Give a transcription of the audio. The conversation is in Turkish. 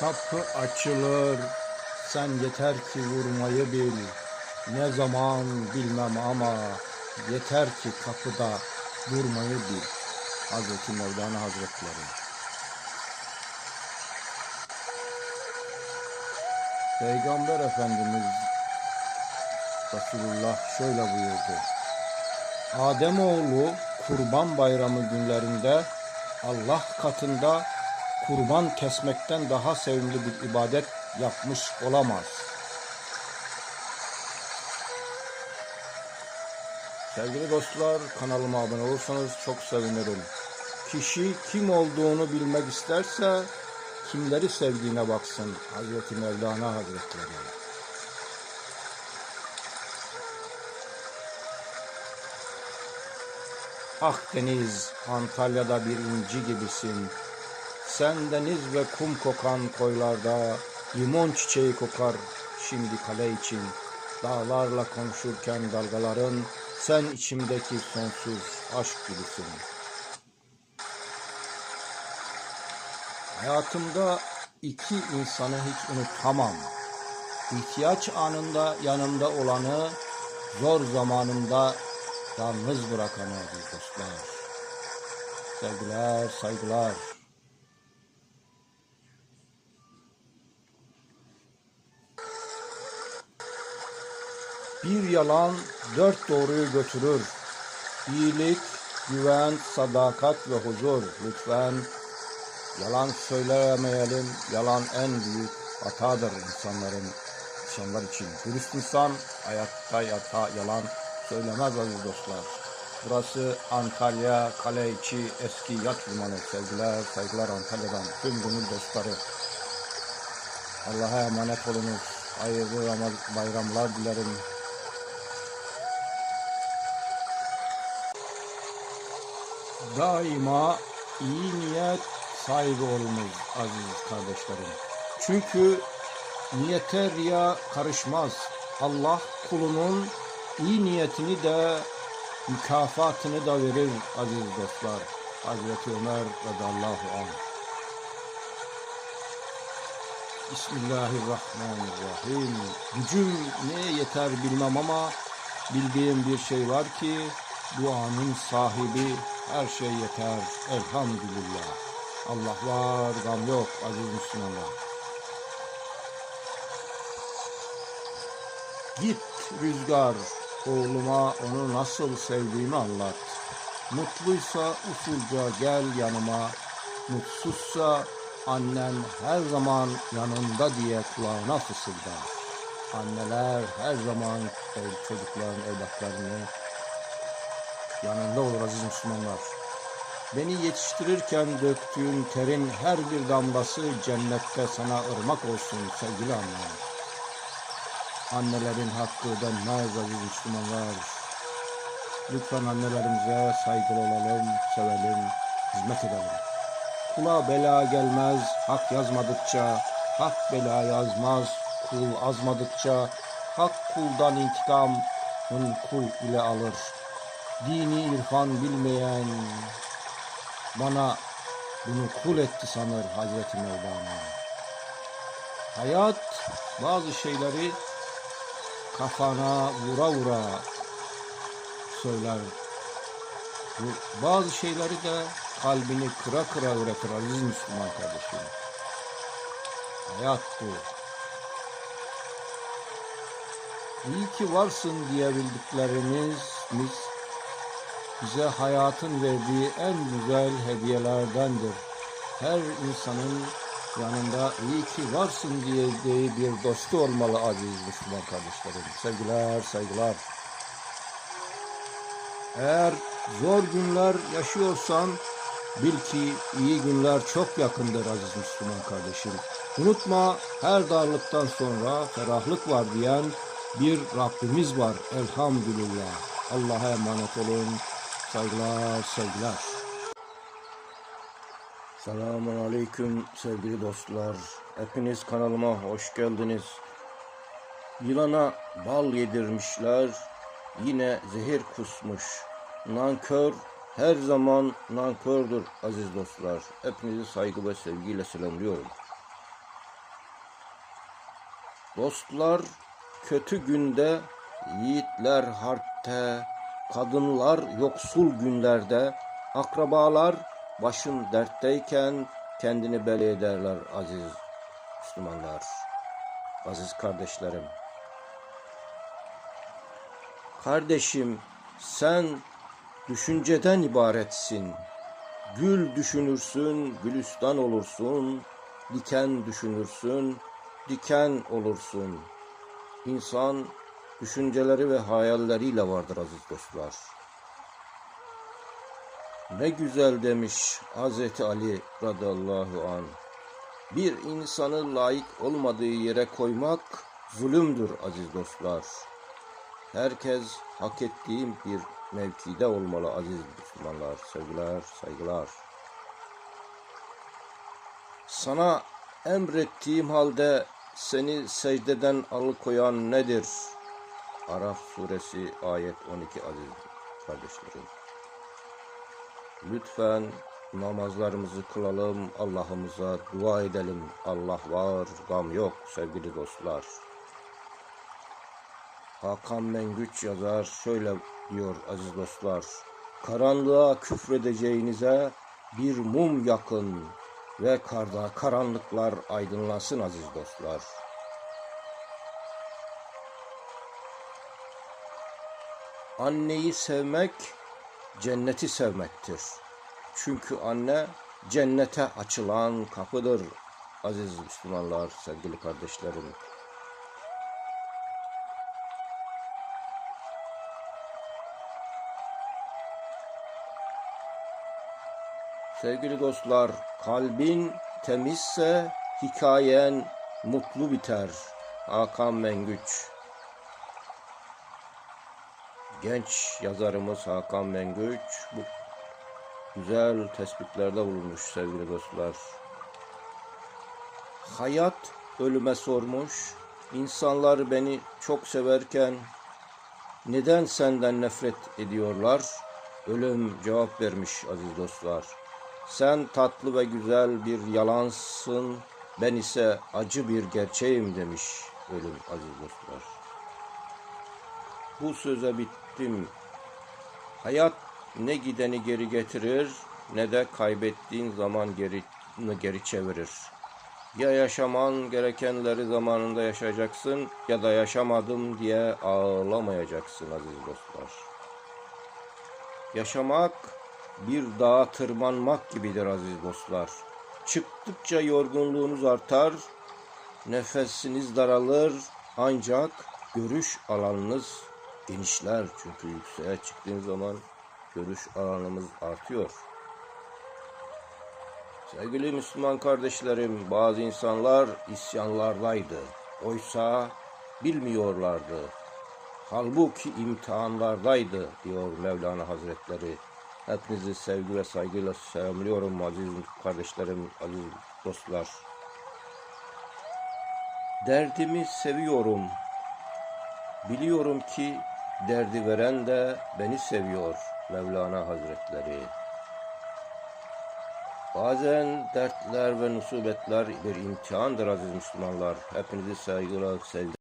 Kapı açılır, sen yeter ki vurmayı bil. Ne zaman bilmem ama yeter ki kapıda durmayı bil. Hazreti Mevlana Hazretleri. Peygamber Efendimiz Resulullah şöyle buyurdu. Ademoğlu kurban bayramı günlerinde Allah katında kurban kesmekten daha sevimli bir ibadet yapmış olamaz. Sevgili dostlar kanalıma abone olursanız çok sevinirim. Kişi kim olduğunu bilmek isterse kimleri sevdiğine baksın. Hazreti Mevlana Hazretleri. Akdeniz, Antalya'da bir inci gibisin. Sen deniz ve kum kokan koylarda limon çiçeği kokar şimdi kale için. Dağlarla konuşurken dalgaların sen içimdeki sonsuz aşk gibisin. Hayatımda iki insanı hiç unutamam. İhtiyaç anında yanımda olanı, zor zamanımda yalnız bırakanı dostlar. Sevgiler, saygılar. Bir yalan dört doğruyu götürür. İyilik, güven, sadakat ve huzur. Lütfen yalan söylemeyelim. Yalan en büyük hatadır insanların, insanlar için. Dürüst insan hayatta yata yalan söylemez aziz dostlar. Burası Antalya Kale içi eski yat limanı. Sevgiler, saygılar Antalya'dan tüm gönül dostları. Allah'a emanet olunuz. Hayırlı bayramlar dilerim. Daima iyi niyet sahibi olunuz aziz kardeşlerim. Çünkü niyete riya karışmaz. Allah kulunun iyi niyetini de mükafatını da verir aziz dostlar. Hazreti Ömer radıyallahu anh. Bismillahirrahmanirrahim. Gücüm neye yeter bilmem ama bildiğim bir şey var ki duanın sahibi her şey yeter elhamdülillah. Allah var gam yok aziz Müslümanlar. Git rüzgar oğluma onu nasıl sevdiğimi anlat. Mutluysa usulca gel yanıma. Mutsuzsa annen her zaman yanında diye kulağına fısılda. Anneler her zaman çocukların evlatlarını yanında olur aziz Müslümanlar. Beni yetiştirirken döktüğün terin her bir damlası cennette sana ırmak olsun sevgili annem. Annelerin hakkı denmez aziz Müslümanlar. Lütfen annelerimize saygılı olalım, sevelim, hizmet edelim. Kula bela gelmez, hak yazmadıkça, hak bela yazmaz, kul azmadıkça, hak kuldan intikam, kul ile alır. Dini irfan bilmeyen bana bunu kul etti sanır Hazreti Mevlana. Hayat bazı şeyleri kafana vura vura söyler. Bazı şeyleri de kalbini kıra kıra öğretir aziz Müslüman kardeşim. Hayat bu. İyi ki varsın diyebildiklerimiz biz bize hayatın verdiği en güzel hediyelerdendir. Her insanın yanında iyi ki varsın diyeceği bir dostu olmalı aziz Müslüman kardeşlerim. Sevgiler, saygılar. Eğer zor günler yaşıyorsan bil ki iyi günler çok yakındır aziz Müslüman kardeşim. Unutma her darlıktan sonra ferahlık var diyen bir Rabbimiz var elhamdülillah. Allah'a emanet olun. Saygılar, sevgiler. Selamun Aleyküm sevgili dostlar. Hepiniz kanalıma hoş geldiniz. Yılana bal yedirmişler, yine zehir kusmuş. Nankör her zaman nankördür aziz dostlar. Hepinizi saygı ve sevgiyle selamlıyorum. Dostlar kötü günde, yiğitler harpte, kadınlar yoksul günlerde, akrabalar başın dertteyken kendini beli ederler aziz Müslümanlar, aziz kardeşlerim. Kardeşim sen düşünceden ibaretsin. Gül düşünürsün, gülistan olursun. Diken düşünürsün, diken olursun. İnsan düşünceleri ve hayalleriyle vardır aziz dostlar. Ne güzel demiş Hazreti Ali radıyallahu an. Bir insanı layık olmadığı yere koymak zulümdür aziz dostlar. Herkes hak ettiği bir mevkide olmalı aziz Müslümanlar, sevgiler, saygılar. Sana emrettiğim halde seni secdeden alıkoyan nedir? Araf suresi ayet 12 aziz kardeşlerim. Lütfen namazlarımızı kılalım, Allah'ımıza dua edelim. Allah var, gam yok sevgili dostlar. Hakan Mengüç yazar şöyle diyor aziz dostlar. Karanlığa küfredeceğinize bir mum yakın ve karda karanlıklar aydınlasın aziz dostlar. Anneyi sevmek cenneti sevmektir. Çünkü anne cennete açılan kapıdır aziz Müslümanlar, sevgili kardeşlerim. Sevgili dostlar, kalbin temizse hikayen mutlu biter. Hakan Mengüç. Genç yazarımız Hakan Mengüç bu güzel tespitlerde bulunmuş sevgili dostlar. Hayat ölüme sormuş. İnsanlar beni çok severken neden senden nefret ediyorlar? Ölüm cevap vermiş aziz dostlar. Sen tatlı ve güzel bir yalansın, ben ise acı bir gerçeğim demiş ölüm aziz dostlar. Bu söze bittim. Hayat ne gideni geri getirir ne de kaybettiğin zaman geri, geri çevirir. Ya yaşaman gerekenleri zamanında yaşayacaksın ya da yaşamadım diye ağlamayacaksın aziz dostlar. Yaşamak bir dağa tırmanmak gibidir aziz dostlar. Çıktıkça yorgunluğunuz artar, nefesiniz daralır ancak görüş alanınız genişler. Çünkü yükseğe çıktığınız zaman görüş alanımız artıyor. Sevgili Müslüman kardeşlerim, bazı insanlar isyanlardaydı. Oysa bilmiyorlardı. Halbuki imtihanlardaydı diyor Mevlana Hazretleri. Hepinizi sevgi ve saygıyla selamlıyorum aziz kardeşlerim, aziz dostlar. Derdimi seviyorum. Biliyorum ki derdi veren de beni seviyor Mevlana Hazretleri. Bazen dertler ve musibetler bir imtihandır aziz Müslümanlar. Hepinizi saygıyla sevgi